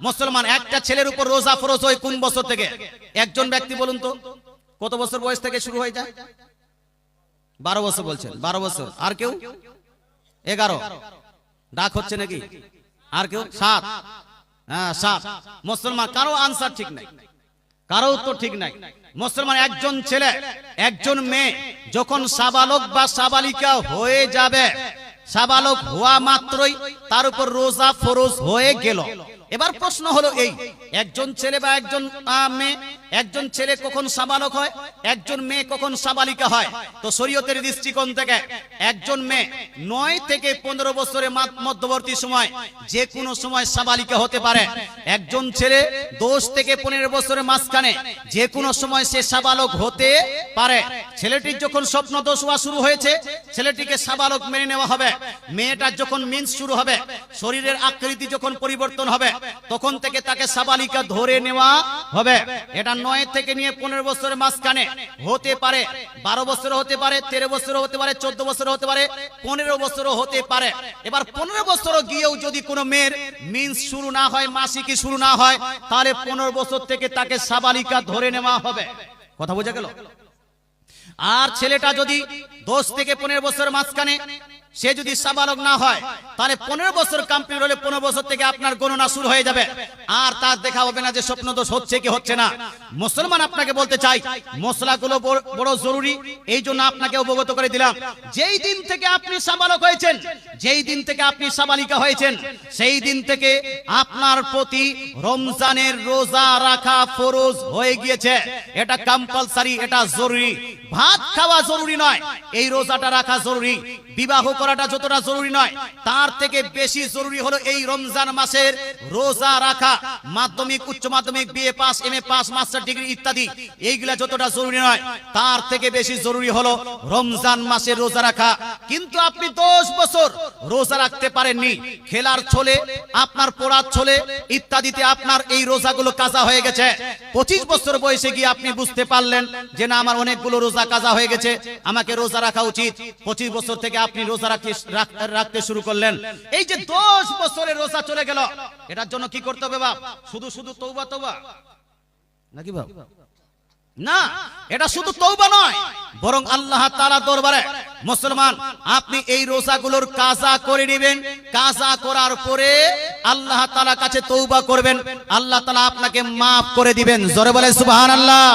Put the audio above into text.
মুসলমান একটা ছেলের উপর রোজা ফরজ হয় কোন বছর থেকে? একজন ব্যক্তি বলুন তো। কত বছর বয়স থেকে শুরু হয়ে যায়? বারো বছর বলছেন, বারো বছর। আর কেউ? এগারো। ডাক হচ্ছে নাকি? আর কেউ? সাত। হ্যাঁ সাত। মুসলমান, কারও আনসার ঠিক নাই। কারও উত্তর ঠিক নাই। মুসলমান একজন ছেলে, একজন মেয়ে, যখন সাবালক বা সাবালিকা হয়ে যাবে, সাবালক হওয়া মাত্রই তার উপর রোজা ফরজ হয়ে গেল। এবার প্রশ্ন হলো এই, একজন ছেলে বা একজন মেয়ে, একজন ছেলে কখন সাবালক হয়, একজন মেয়ে কখন সাবালিকা হয়? তো শরীয়তের দৃষ্টিকোণ থেকে একজন মেয়ে নয় থেকে পনেরো বছরের মধ্যবর্তী সময় যে কোনো সময় সাবালিকা হতে পারে। একজন ছেলে দশ থেকে পনেরো বছরের মাঝখানে যে কোনো সময় সে সাবালক হতে পারে। ছেলেটির যখন স্বপ্ন দোষ হওয়া শুরু হয়েছে, ছেলেটিকে সাবালক মেনে নেওয়া হবে। মেয়েটার যখন মিন্স শুরু হবে, শরীরের আকৃতি যখন পরিবর্তন হবে তখন থেকে তাকে সাবালিকা ধরে নেওয়া হবে। এটা নয় থেকে নিয়ে পনেরো বছরের মাঝখানে হতে পারে, বারো বছর হতে পারে, তেরো বছর হতে পারে, চোদ্দ বছর হতে পারে, পনেরো বছরও হতে পারে। এবার পনেরো বছর গিয়েও যদি কোনো মেয়ের মিন্স শুরু না হয় মাসিকি শুরু না হয়, তাহলে পনেরো বছর থেকে তাকে সাবালিকা ধরে নেওয়া হবে। কথা বোঝা গেল? আর ছেলেটা যদি দশ থেকে পনেরো বছরের মাঝখানে সে যদি সাবালক না হয়, তাহলে পনেরো বছর কমপ্লিট হলে পনেরো বছর থেকে আপনার গণনা শুরু হয়ে যাবে। আর তার দেখা হবে না যে স্বপ্ন দোষ হচ্ছে কি হচ্ছে না। মুসলমান আপনাকে বলতে চাই, মশলাগুলো বড়- জরুরি, এই জন্য আপনাকে অবগত করে দিলাম। যেই দিন থেকে আপনি সাবালক হয়েছেন, যেই দিন থেকে আপনি সাবালিকা হয়েছেন, সেই দিন থেকে আপনার প্রতি রমজানের রোজা রাখা ফরজ হয়ে গিয়েছে। এটা কম্পালসারি এটা জরুরি। ভাত খাওয়া জরুরি নয়, এই রোজাটা রাখা জরুরি, বিবাহ করাটা যতটা জরুরি নয়, তার থেকে বেশি জরুরি হলো এই রমজান মাসের রোজা রাখা, মাধ্যমিক, উচ্চ মাধ্যমিক, BA pass M A pass, master degree ইত্যাদি, এইগুলা যতটা জরুরি নয়, তার থেকে বেশি জরুরি হলো রমজান মাসে রোজা রাখা। কিন্তু আপনি দশ বছর রোজা রাখতে পারেননি, খেলার ছলে, আপনার পড়ার ছলে, ইত্যাদিতে আপনার এই রোজাগুলো কাজা হয়ে গেছে। পঁচিশ বছর বয়সে গিয়ে আপনি বুঝতে পারলেন যে না, আমার অনেকগুলো রোজা কাজা হয়ে গেছে, আমাকে রোজা রাখা উচিত। পঁচিশ বছর থেকে আপনি রোজা রাখতে রাখতে শুরু করলেন। এই যে দশ বছরের রোজা চলে গেল, এটার জন্য কি করতে হবে বাপ? শুধু শুধু তৌবা তৌবা নাকি বাপ? না, এটা শুধু তৌবা নয়, বরং আল্লাহ তাআলা দরবারে, মুসলমান, আপনি এই রোজাগুলোর কাজা করে নেবেন। কাজা করার পরে আল্লাহ তাআলা কাছে তৌবা করবেন। আল্লাহ তাআলা আপনাকে মাফ করে দিবেন। জোরে বলে সুবহানাল্লাহ।